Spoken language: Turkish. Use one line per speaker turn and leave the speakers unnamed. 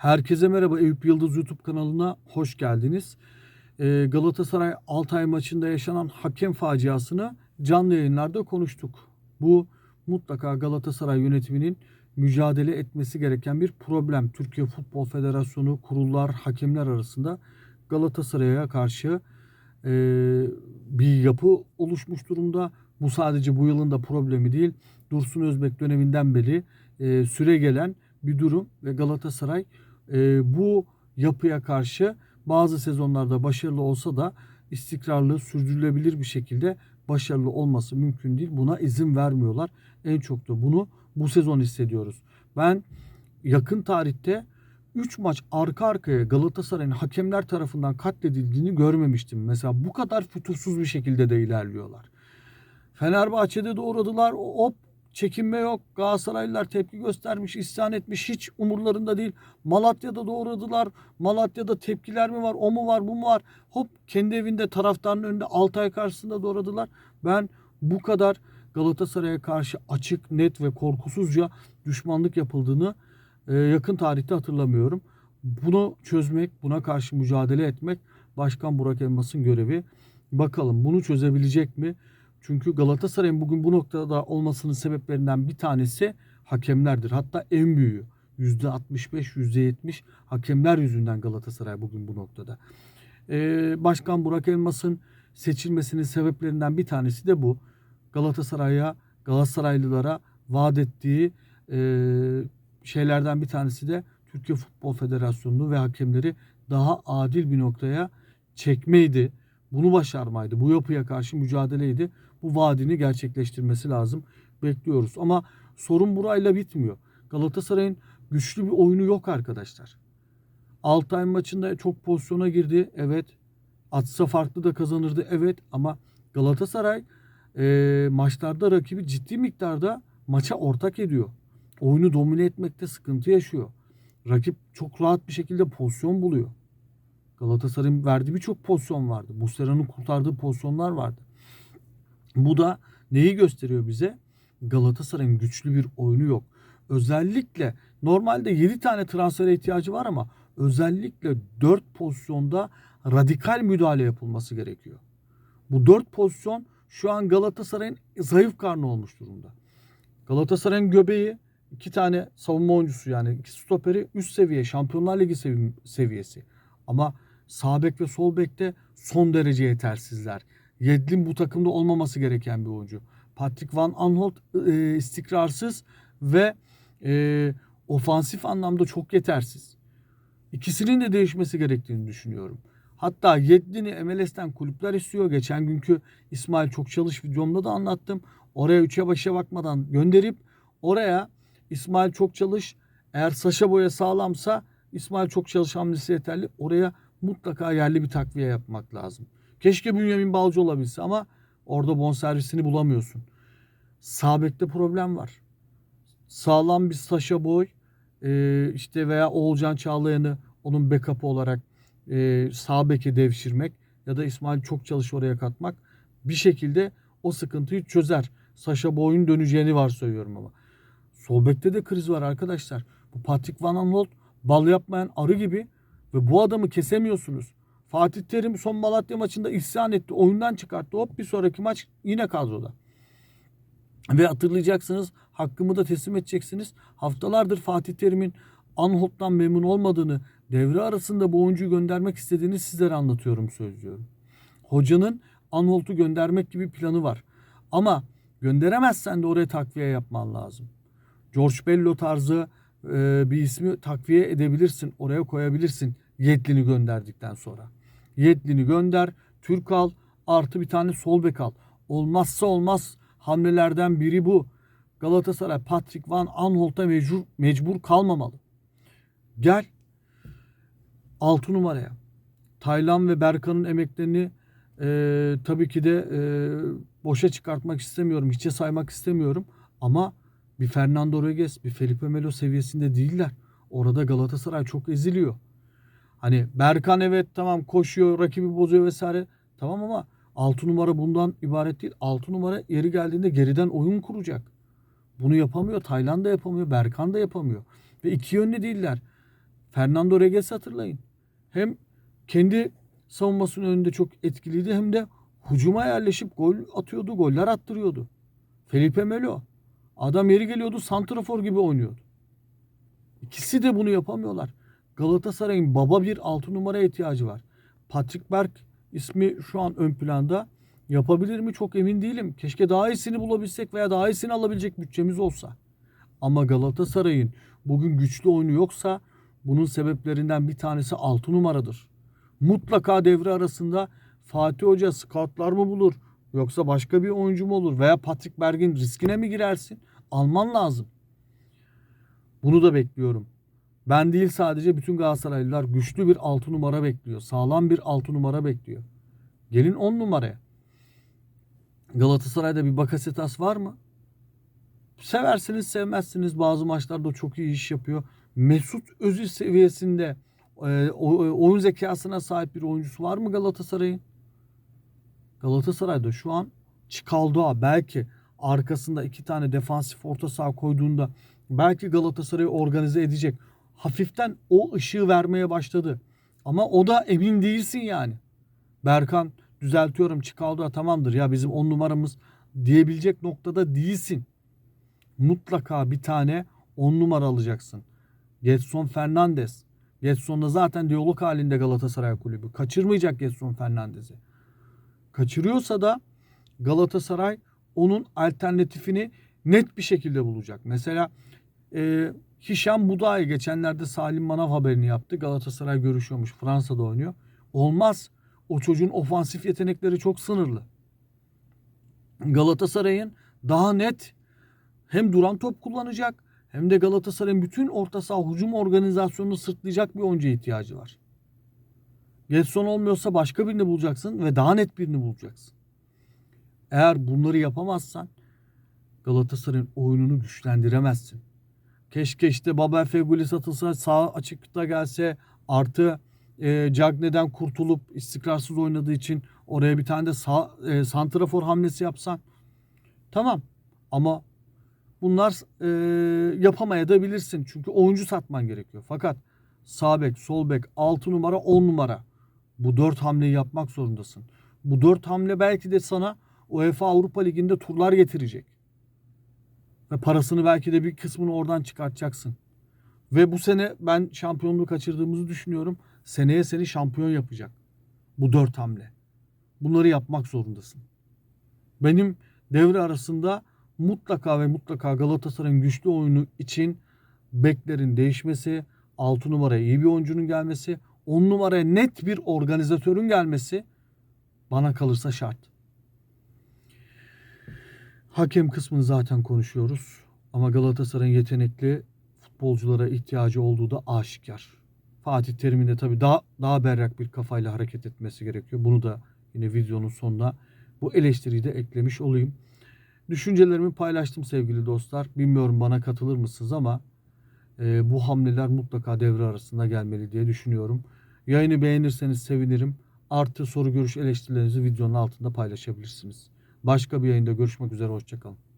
Herkese merhaba Eyüp Yıldız YouTube kanalına hoş geldiniz. Ee, Galatasaray Altay maçında yaşanan hakem faciasını canlı yayınlarda konuştuk. Bu mutlaka Galatasaray yönetiminin mücadele etmesi gereken bir problem. Türkiye Futbol Federasyonu, kurullar, hakemler arasında Galatasaray'a karşı e, bir yapı oluşmuş durumda. Bu sadece bu yılın da problemi değil. Dursun Özbek döneminden beri e, süre gelen bir durum ve Galatasaray e, bu yapıya karşı bazı sezonlarda başarılı olsa da istikrarlı, sürdürülebilir bir şekilde başarılı olması mümkün değil. Buna izin vermiyorlar. En çok da bunu bu sezon hissediyoruz. Ben yakın tarihte 3 maç arka arkaya Galatasaray'ın hakemler tarafından katledildiğini görmemiştim. Mesela bu kadar fütursuz bir şekilde de ilerliyorlar. Fenerbahçe'de de uğradılar. Hop çekinme yok. Galatasaraylılar tepki göstermiş, isyan etmiş. Hiç umurlarında değil. Malatya'da da uğradılar. Malatya'da tepkiler mi var? O mu var? Bu mu var? Hop kendi evinde taraftarın önünde Altay karşısında da uğradılar. Ben bu kadar Galatasaray'a karşı açık, net ve korkusuzca düşmanlık yapıldığını e, yakın tarihte hatırlamıyorum. Bunu çözmek, buna karşı mücadele etmek Başkan Burak Elmas'ın görevi. Bakalım bunu çözebilecek mi? Çünkü Galatasaray'ın bugün bu noktada olmasının sebeplerinden bir tanesi hakemlerdir. Hatta en büyüğü. %65, %70 hakemler yüzünden Galatasaray bugün bu noktada. Ee, Başkan Burak Elmas'ın seçilmesinin sebeplerinden bir tanesi de bu. Galatasaray'a, Galatasaraylılara vaat ettiği e, şeylerden bir tanesi de Türkiye Futbol Federasyonu'nu ve hakemleri daha adil bir noktaya çekmeydi. Bunu başarmaydı. Bu yapıya karşı mücadeleydi. Bu vaadini gerçekleştirmesi lazım. Bekliyoruz. Ama sorun burayla bitmiyor. Galatasaray'ın güçlü bir oyunu yok arkadaşlar. Altay maçında çok pozisyona girdi. Evet. Atsa farklı da kazanırdı. Evet. Ama Galatasaray e, maçlarda rakibi ciddi miktarda maça ortak ediyor. Oyunu domine etmekte sıkıntı yaşıyor. Rakip çok rahat bir şekilde pozisyon buluyor. Galatasaray'ın verdiği birçok pozisyon vardı. Muslera'nın kurtardığı pozisyonlar vardı. Bu da neyi gösteriyor bize? Galatasaray'ın güçlü bir oyunu yok. Özellikle normalde 7 tane transfere ihtiyacı var ama özellikle 4 pozisyonda radikal müdahale yapılması gerekiyor. Bu 4 pozisyon şu an Galatasaray'ın zayıf karnı olmuş durumda. Galatasaray'ın göbeği iki tane savunma oyuncusu yani iki stoperi üst seviye Şampiyonlar Ligi sevi- seviyesi. Ama sağ bek ve sol bekte son derece yetersizler. Yedlin bu takımda olmaması gereken bir oyuncu. Patrick Van Aanholt e, istikrarsız ve e, ofansif anlamda çok yetersiz. İkisinin de değişmesi gerektiğini düşünüyorum. Hatta Yedlin'i MLS'ten kulüpler istiyor. Geçen günkü İsmail Çok Çalış videomda da anlattım. Oraya üçe başa bakmadan gönderip oraya İsmail Çok Çalış eğer Saşa Boya sağlamsa İsmail Çok Çalış hamlesi yeterli. Oraya mutlaka yerli bir takviye yapmak lazım. Keşke Bünyamin Balcı olabilse ama orada bonservisini bulamıyorsun. Sağ bekte problem var. Sağlam bir Saşa Boy e, işte veya Oğulcan Çağlayan'ı onun backup'ı olarak e, sağ devşirmek ya da İsmail çok çalış oraya katmak bir şekilde o sıkıntıyı çözer. Saşa Boy'un döneceğini varsayıyorum ama. Sol bekte de kriz var arkadaşlar. Bu Patrick Van Aanholt bal yapmayan arı gibi ve bu adamı kesemiyorsunuz. Fatih Terim son Malatya maçında isyan etti. Oyundan çıkarttı. Hop bir sonraki maç yine kadroda. Ve hatırlayacaksınız hakkımı da teslim edeceksiniz. Haftalardır Fatih Terim'in Anholt'tan memnun olmadığını, devre arasında bu oyuncuyu göndermek istediğini sizlere anlatıyorum sözlüyorum. Hocanın Anholt'u göndermek gibi planı var. Ama gönderemezsen de oraya takviye yapman lazım. George Bello tarzı e, bir ismi takviye edebilirsin. Oraya koyabilirsin Yedlin'i gönderdikten sonra. Yedlin'i gönder, Türk al, artı bir tane sol bek al. Olmazsa olmaz hamlelerden biri bu. Galatasaray Patrick Van Aanholt'a mecbur, mecbur kalmamalı. Gel 6 numaraya. Taylan ve Berkan'ın emeklerini e, tabii ki de e, boşa çıkartmak istemiyorum. Hiçe saymak istemiyorum. Ama bir Fernando Reges, bir Felipe Melo seviyesinde değiller. Orada Galatasaray çok eziliyor. Hani Berkan evet tamam koşuyor, rakibi bozuyor vesaire. Tamam ama 6 numara bundan ibaret değil. 6 numara yeri geldiğinde geriden oyun kuracak. Bunu yapamıyor. Tayland da yapamıyor. Berkan da yapamıyor. Ve iki yönlü değiller. Fernando Reguez hatırlayın. Hem kendi savunmasının önünde çok etkiliydi hem de hücuma yerleşip gol atıyordu, goller attırıyordu. Felipe Melo. Adam yeri geliyordu santrafor gibi oynuyordu. İkisi de bunu yapamıyorlar. Galatasaray'ın baba bir altı numaraya ihtiyacı var. Patrick Berg ismi şu an ön planda. Yapabilir mi çok emin değilim. Keşke daha iyisini bulabilsek veya daha iyisini alabilecek bütçemiz olsa. Ama Galatasaray'ın bugün güçlü oyunu yoksa bunun sebeplerinden bir tanesi 6 numaradır. Mutlaka devre arasında Fatih Hoca scoutlar mı bulur yoksa başka bir oyuncu mu olur veya Patrick Berg'in riskine mi girersin? Alman lazım. Bunu da bekliyorum. Ben değil sadece bütün Galatasaraylılar güçlü bir 6 numara bekliyor. Sağlam bir 6 numara bekliyor. Gelin 10 numaraya. Galatasaray'da bir Bakasetas var mı? Seversiniz sevmezsiniz. Bazı maçlarda çok iyi iş yapıyor. Mesut Özil seviyesinde e, o- oyun zekasına sahip bir oyuncusu var mı Galatasaray'ın? Galatasaray'da şu an Çikaldoğa belki arkasında iki tane defansif orta saha koyduğunda belki Galatasaray'ı organize edecek. Hafiften o ışığı vermeye başladı. Ama o da emin değilsin yani. Berkan düzeltiyorum Çikaldoğa tamamdır ya bizim on numaramız diyebilecek noktada değilsin. Mutlaka bir tane on numara alacaksın. Getson Fernandes. Getson'da zaten diyalog halinde Galatasaray kulübü. Kaçırmayacak Getson Fernandes'i. Kaçırıyorsa da Galatasaray onun alternatifini net bir şekilde bulacak. Mesela e, Hişam Budayı geçenlerde Salim Manav haberini yaptı. Galatasaray görüşüyormuş. Fransa'da oynuyor. Olmaz. O çocuğun ofansif yetenekleri çok sınırlı. Galatasaray'ın daha net hem duran top kullanacak hem de Galatasaray'ın bütün orta saha hücum organizasyonunu sırtlayacak bir oyuncuya ihtiyacı var. Getson olmuyorsa başka birini bulacaksın ve daha net birini bulacaksın. Eğer bunları yapamazsan Galatasaray'ın oyununu güçlendiremezsin. Keşke işte Babel Feguli satılsa sağ açıkta gelse artı e, Cagne'den kurtulup istikrarsız oynadığı için oraya bir tane de sağ, e, santrafor hamlesi yapsan tamam ama bunlar e, yapamayabilirsin çünkü oyuncu satman gerekiyor. Fakat sağ bek, sol bek, 6 numara, 10 numara bu dört hamleyi yapmak zorundasın. Bu dört hamle belki de sana UEFA Avrupa Ligi'nde turlar getirecek. Ve parasını belki de bir kısmını oradan çıkartacaksın. Ve bu sene ben şampiyonluğu kaçırdığımızı düşünüyorum. Seneye seni şampiyon yapacak. Bu dört hamle. Bunları yapmak zorundasın. Benim devre arasında mutlaka ve mutlaka Galatasaray'ın güçlü oyunu için beklerin değişmesi, 6 numaraya iyi bir oyuncunun gelmesi, 10 numaraya net bir organizatörün gelmesi bana kalırsa şart. Hakem kısmını zaten konuşuyoruz. Ama Galatasaray'ın yetenekli futbolculara ihtiyacı olduğu da aşikar. Fatih Terim'in de tabii daha, daha berrak bir kafayla hareket etmesi gerekiyor. Bunu da yine videonun sonuna bu eleştiriyi de eklemiş olayım. Düşüncelerimi paylaştım sevgili dostlar. Bilmiyorum bana katılır mısınız ama e, bu hamleler mutlaka devre arasında gelmeli diye düşünüyorum. Yayını beğenirseniz sevinirim. Artı soru görüş eleştirilerinizi videonun altında paylaşabilirsiniz. Başka bir yayında görüşmek üzere. Hoşçakalın.